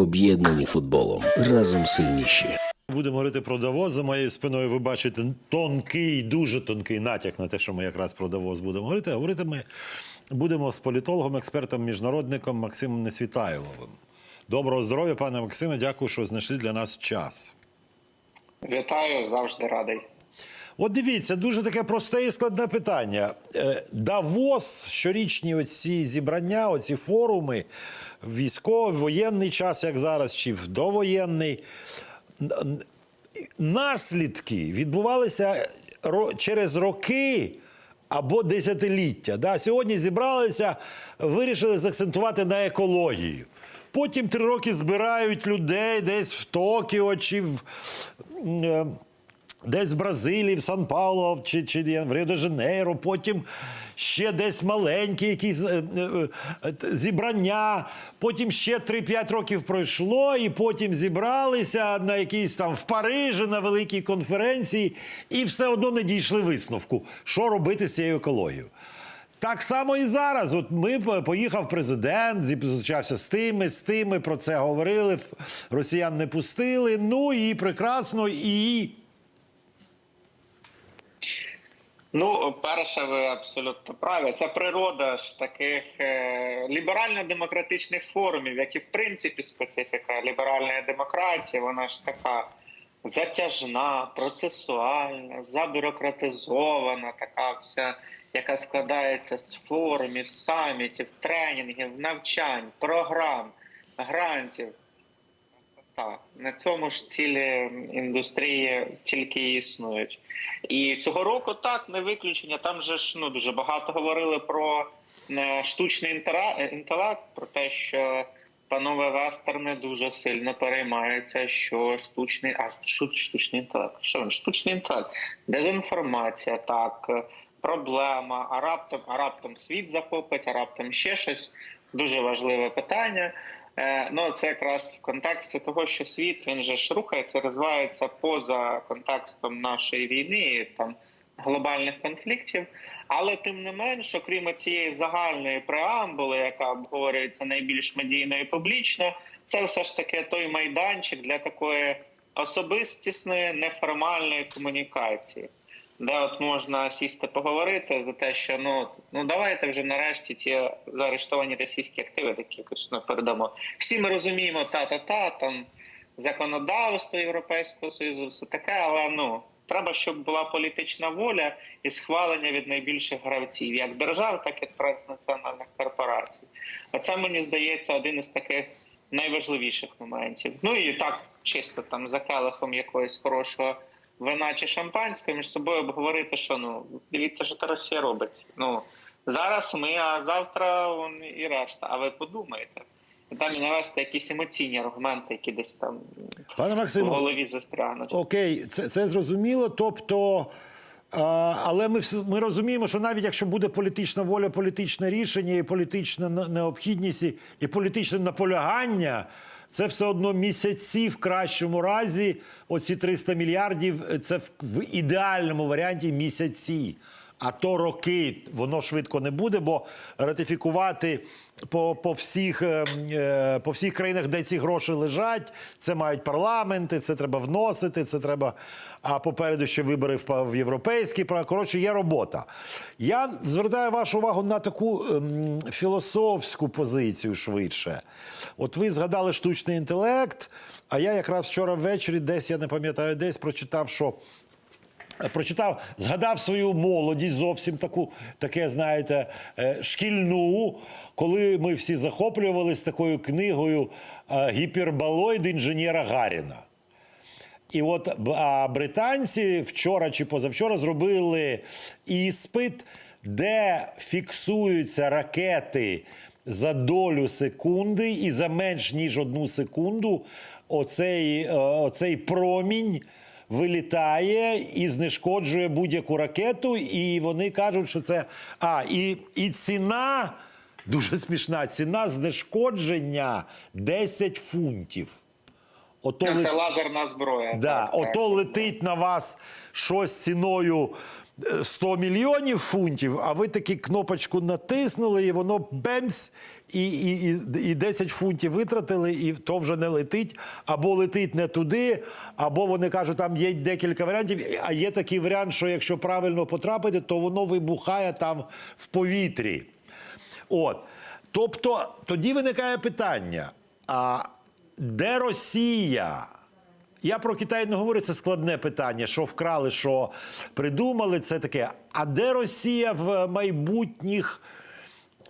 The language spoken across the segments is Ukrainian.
об'єднані футболом. Разом сильніші. Будемо говорити про Давос. За моєю спиною ви бачите тонкий, дуже тонкий натяк на те, що ми якраз про Давос будемо говорити. А говорити ми будемо з політологом, експертом, міжнародником Максимом Несвітайловим. Доброго здоров'я, пане Максиме. Дякую, що знайшли для нас час. Вітаю, завжди радий. От дивіться, дуже таке просте і складне питання. Е, Давос, щорічні оці зібрання, оці форуми, військовий, воєнний час, як зараз, чи в довоєнний. Наслідки відбувалися через роки або десятиліття. Да? Сьогодні зібралися, вирішили заакцентувати на екологію. Потім три роки збирають людей десь в Токіо чи в. Десь в Бразилії, в сан пауло чи, чи в Ріо-де-Жанейро, потім ще десь маленькі якісь е, е, е, зібрання, потім ще 3-5 років пройшло, і потім зібралися на якійсь там в Парижі на великій конференції, і все одно не дійшли висновку, що робити з цією екологією. Так само і зараз. От ми поїхав президент, зустрічався з тими, з тими, про це говорили. Росіян не пустили. Ну і прекрасно, і Ну, перше, ви абсолютно праві. Це природа ж таких е, ліберально-демократичних форумів, як і в принципі специфіка ліберальної демократії, вона ж така затяжна, процесуальна, забюрократизована, така вся, яка складається з форумів, самітів, тренінгів, навчань, програм, грантів. Так, на цьому ж цілі індустрії тільки і існують. І цього року так, не виключення. Там же ж ну дуже багато говорили про е, штучний інтелект, про те, що панове вестерни дуже сильно переймаються, що штучний, а штучний інтелект. Що він? Штучний інтелект, дезінформація, так, проблема, а раптом, а раптом світ захопить, а раптом ще щось. Дуже важливе питання. Е, Ну, це якраз в контексті того, що світ він же ж рухається, розвивається поза контекстом нашої війни, там глобальних конфліктів. Але тим не менш, окрім цієї загальної преамбули, яка обговорюється найбільш медійно і публічно, це все ж таки той майданчик для такої особистісної неформальної комунікації. Де от можна сісти поговорити за те, що ну ну давайте вже нарешті ті заарештовані російські активи, такі якось ну, передамо. Всі ми розуміємо та-та-та, там законодавство Європейського Союзу, все таке, але ну треба, щоб була політична воля і схвалення від найбільших гравців, як держав, так і транснаціональних корпорацій. Оце мені здається один із таких найважливіших моментів. Ну і так чисто там за келихом якогось хорошого вина чи шампанського між собою обговорити, що ну дивіться, що та Росія робить. Ну зараз ми, а завтра он і решта. А ви подумайте. Там і навести якісь емоційні аргументи, які десь там пане в голові застрягнуть. Окей, це, це зрозуміло. Тобто, а, але ми, ми розуміємо, що навіть якщо буде політична воля, політичне рішення, і політична необхідність, і політичне наполягання, це все одно місяці в кращому разі. Оці 300 мільярдів е, це в, в ідеальному варіанті місяці. А то роки воно швидко не буде, бо ратифікувати по, по, всіх, е, е, по всіх країнах, де ці гроші лежать, це мають парламенти, це треба вносити, це треба. А попереду ще вибори в, прав. Коротше, є робота. Я звертаю вашу увагу на таку ем, філософську позицію швидше. От ви згадали штучний інтелект, а я якраз вчора ввечері, десь я не пам'ятаю, десь прочитав, що прочитав, згадав свою молодість зовсім таку, таке, знаєте, е, шкільну, коли ми всі захоплювалися такою книгою е, Гіперболоїд інженера Гаріна. І от а британці вчора чи позавчора зробили іспит, де фіксуються ракети за долю секунди, і за менш ніж одну секунду оцей, е, оцей промінь вилітає і знешкоджує будь-яку ракету. І вони кажуть, що це. А, і, і ціна дуже смішна. Ціна знешкодження 10 фунтів. Ото Це лет... Лазерна зброя. Да, так, ото так. летить на вас щось ціною 100 мільйонів фунтів, а ви таки кнопочку натиснули, і воно бемс, і, і, і, і 10 фунтів витратили, і то вже не летить, або летить не туди, або вони кажуть, там є декілька варіантів. А є такий варіант, що якщо правильно потрапити, то воно вибухає там в повітрі. От. Тобто тоді виникає питання: а де Росія? Я про Китай не говорю, це складне питання, що вкрали, що придумали, це таке. А де Росія в майбутніх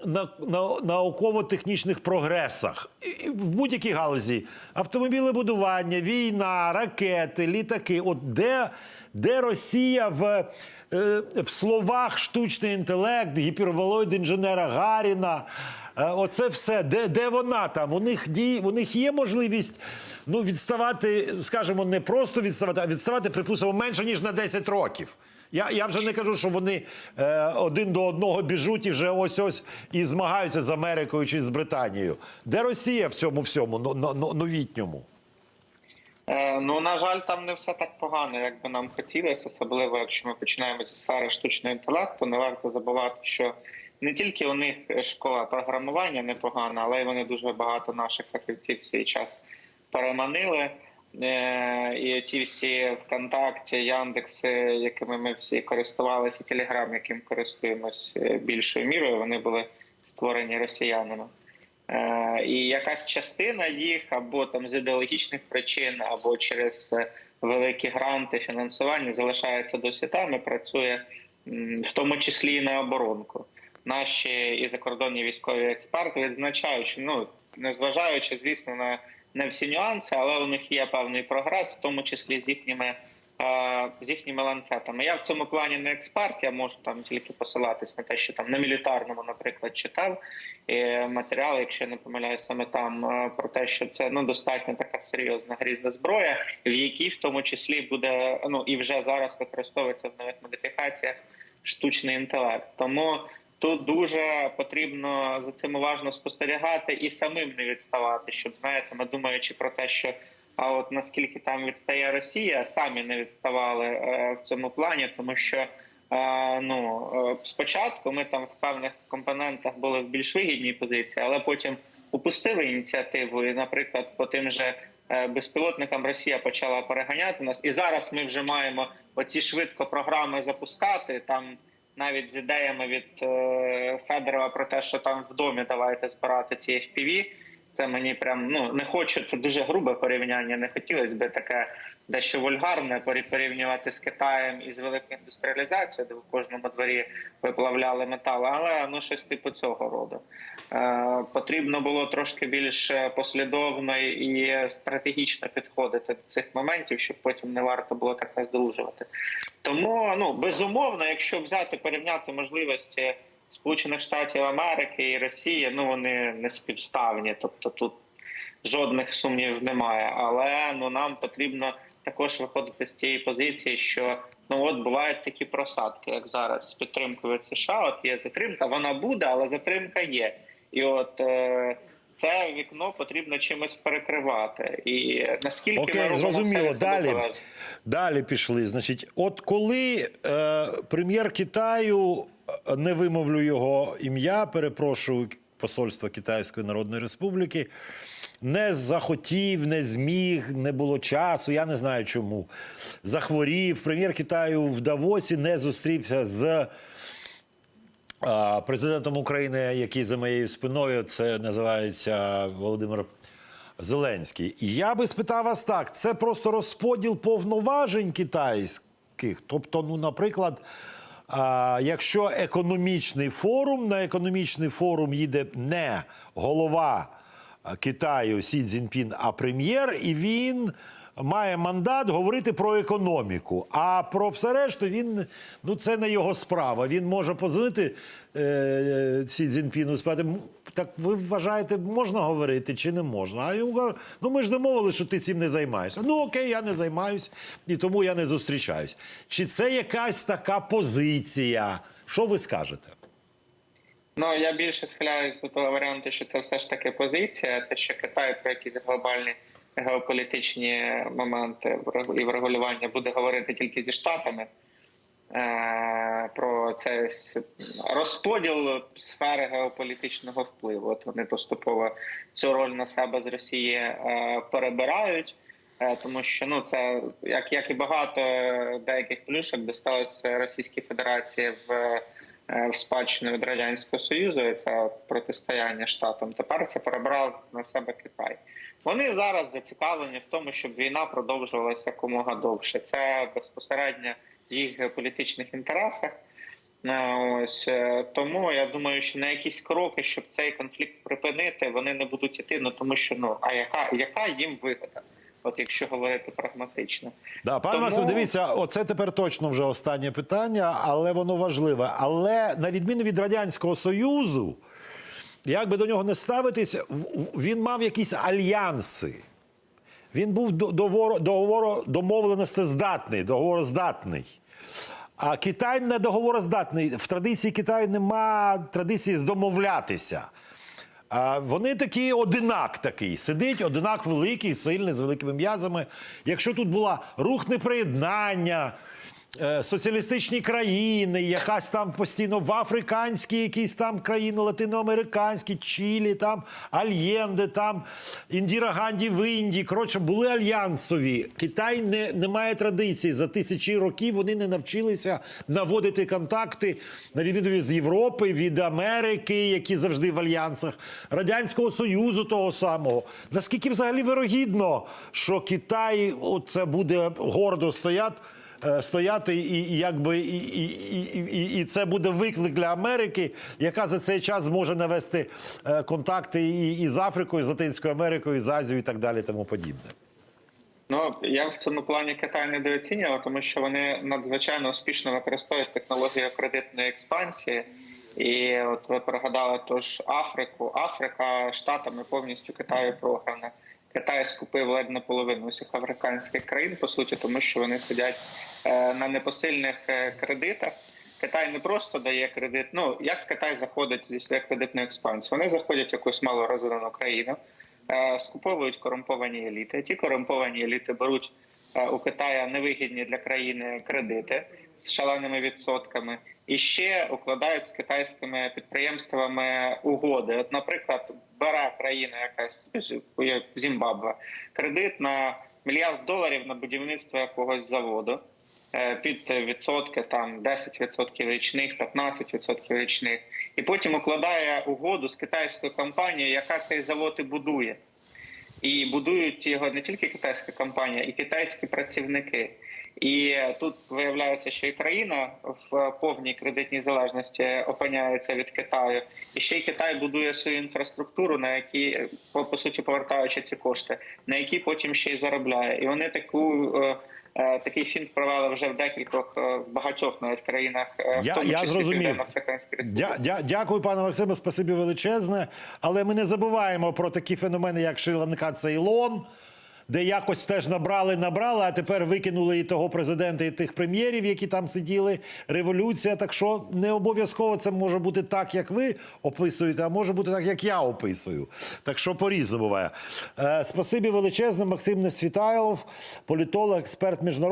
на, на, науково-технічних прогресах? В будь-якій галузі. Автомобілебудування, війна, ракети, літаки. От де, де Росія в, е, в словах штучний інтелект, гіперболоїд інженера Гаріна? Оце все. Де, де вона там? У них, у них є можливість ну, відставати, скажімо, не просто відставати, а відставати, припустимо, менше, ніж на 10 років. Я, я вже не кажу, що вони е, один до одного біжуть і вже ось ось і змагаються з Америкою чи з Британією. Де Росія в цьому всьому но- но- но- новітньому? Е, Ну, на жаль, там не все так погано, як би нам хотілося, особливо якщо ми починаємо зі сфери штучного інтелекту. Не варто забувати, що не тільки у них школа програмування непогана, але й вони дуже багато наших фахівців в свій час переманили. Е, І ті всі ВКонтакті, Яндекси, якими ми всі користувалися, Телеграм, яким користуємось е, більшою мірою, вони були створені росіянами. Е, І якась частина їх або там з ідеологічних причин, або через великі гранти фінансування залишається досі там і працює в тому числі і на оборонку. Наші і закордонні військові експерти відзначають, що, ну незважаючи, звісно, на не всі нюанси, але у них є певний прогрес, в тому числі з їхніми е, з їхніми ланцетами. Я в цьому плані не експерт, я можу там тільки посилатись на те, що там на мілітарному, наприклад, читав матеріали, якщо я не помиляюсь, саме там е, про те, що це ну достатньо така серйозна грізна зброя, в якій в тому числі буде ну і вже зараз використовується в нових модифікаціях штучний інтелект. Тому тут дуже потрібно за цим уважно спостерігати і самим не відставати, щоб знаєте, ми думаючи про те, що а от наскільки там відстає Росія, самі не відставали е, в цьому плані, тому що е, ну е, спочатку ми там в певних компонентах були в більш вигідній позиції, але потім упустили ініціативу. І, наприклад, по тим же безпілотникам Росія почала переганяти нас, і зараз ми вже маємо оці швидко програми запускати там. Навіть з ідеями від е, Федорова про те, що там в домі давайте збирати ці FPV, це мені прям ну не хочу. Це дуже грубе порівняння. Не хотілося би таке дещо вульгарне порі- порівнювати з Китаєм і з великою індустріалізацією, де в кожному дворі виплавляли метал, але ну щось типу цього роду. Е, потрібно було трошки більш послідовно і стратегічно підходити до цих моментів, щоб потім не варто було так наздолужувати. Тому ну безумовно, якщо взяти порівняти можливості Сполучених Штатів Америки і Росії, ну вони не співставні, тобто тут жодних сумнівів немає. Але ну нам потрібно також виходити з тієї позиції, що ну от бувають такі просадки, як зараз з підтримкою США. От є затримка, вона буде, але затримка є. І от е, це вікно потрібно чимось перекривати. І наскільки Окей, робимо зрозуміло. все Далі. Далі пішли. Значить, от коли е, прем'єр Китаю, е, не вимовлю його ім'я, перепрошую посольство Китайської Народної Республіки, не захотів, не зміг, не було часу, я не знаю чому. Захворів. Прем'єр Китаю в Давосі не зустрівся з президентом України, який за моєю спиною, це називається Володимир Зеленський. І я би спитав вас так: це просто розподіл повноважень китайських. Тобто, ну, наприклад, якщо економічний форум, на економічний форум їде не голова Китаю Сі Цзіньпін, а прем'єр, і він має мандат говорити про економіку. А про все решту він ну це не його справа. Він може позвонити е, Сі Цзіньпіну і спитати, так ви вважаєте, можна говорити чи не можна? А йому кажуть, ну ми ж домовилися, що ти цим не займаєшся. Ну окей, я не займаюсь, і тому я не зустрічаюсь. Чи це якась така позиція? Що ви скажете? Ну я більше схиляюсь до того варіанту, що це все ж таки позиція, те, що Китай про якісь глобальні геополітичні моменти і врегулювання буде говорити тільки зі штатами. е, про цей розподіл сфери геополітичного впливу. От вони поступово цю роль на себе з Росії е, перебирають. Е, Тому що ну це як, як і багато деяких плюшок досталося Російській Федерації в, в спадщину від радянського союзу. І це протистояння штатам. Тепер це перебрав на себе Китай. Вони зараз зацікавлені в тому, щоб війна продовжувалася якомога довше. Це безпосередньо в їх геополітичних інтересах. Е, Ось е, тому я думаю, що на якісь кроки, щоб цей конфлікт припинити, вони не будуть іти. Ну тому що ну а яка, яка їм вигода? От якщо говорити прагматично, Да, пане Тому- Максим, дивіться, оце тепер точно вже останнє питання, але воно важливе. Але на відміну від Радянського Союзу, як би до нього не ставитись, він мав якісь альянси. Він був до- договоро, договоро, домовленостездатний, договороздатний. А Китай не договороздатний. В традиції Китаю нема традиції домовлятися. Вони такі одинак такий. Сидить одинак великий, сильний, з великими м'язами. Якщо тут була рух неприєднання, соціалістичні країни, якась там постійно в африканські якісь там країни, латиноамериканські, Чилі, там Альєнде, там Індіра Ганді в Індії. Коротше, були альянсові. Китай не, не має традиції. За тисячі років вони не навчилися наводити контакти на відміну від Європи, від Америки, які завжди в альянсах, Радянського Союзу того самого. Наскільки взагалі вирогідно, що Китай оце буде гордо стояти? Е, Стояти, і, якби і, і, і, і, це буде виклик для Америки, яка за цей час зможе навести е, контакти і, і з Африкою, і з Латинською Америкою, і з Азією, і так далі, тому подібне. ну я в цьому плані Китай недооцінював, тому що вони надзвичайно успішно використовують технологію кредитної експансії. І от ви пригадали тож Африку. Африка штатами повністю Китаю програна. Китай скупив ледь наполовину усіх африканських країн, по суті, тому що вони сидять е, на непосильних е, кредитах. Китай не просто дає кредит. Ну як Китай заходить зі своєю кредитною експансією? Вони заходять в якусь малорозвинену країну, е, скуповують корумповані еліти. Ті корумповані еліти беруть у Китая невигідні для країни кредити з шаленими відсотками, і ще укладають з китайськими підприємствами угоди. От, наприклад, бере країна якась як Зімбабве кредит на мільярд доларів на будівництво якогось заводу. е, Під відсотки там 10% річних, 15% річних, і потім укладає угоду з китайською компанією, яка цей завод і будує. І будують його не тільки китайська компанія, і китайські працівники. І тут виявляється, що і країна в повній кредитній залежності опиняється від Китаю, і ще й Китай будує свою інфраструктуру, на якій по, по суті повертаючи ці кошти, на які потім ще й заробляє. І вони таку. е, е, Такий фінт провели вже в декількох е, в багатьох навіть країнах, е, Я- в тому я числі зрозумів. Дя, дя, дякую, пане Максиме, спасибі величезне. Але ми не забуваємо про такі феномени, як Шрі-Ланка Цейлон, де якось теж набрали, набрали, а тепер викинули і того президента, і тих прем'єрів, які там сиділи. Революція. Так що не обов'язково це може бути так, як ви описуєте, а може бути так, як я описую. Так що по-різному буває. Е, спасибі величезне, Максим Несвітайлов, політолог, експерт міжнародний.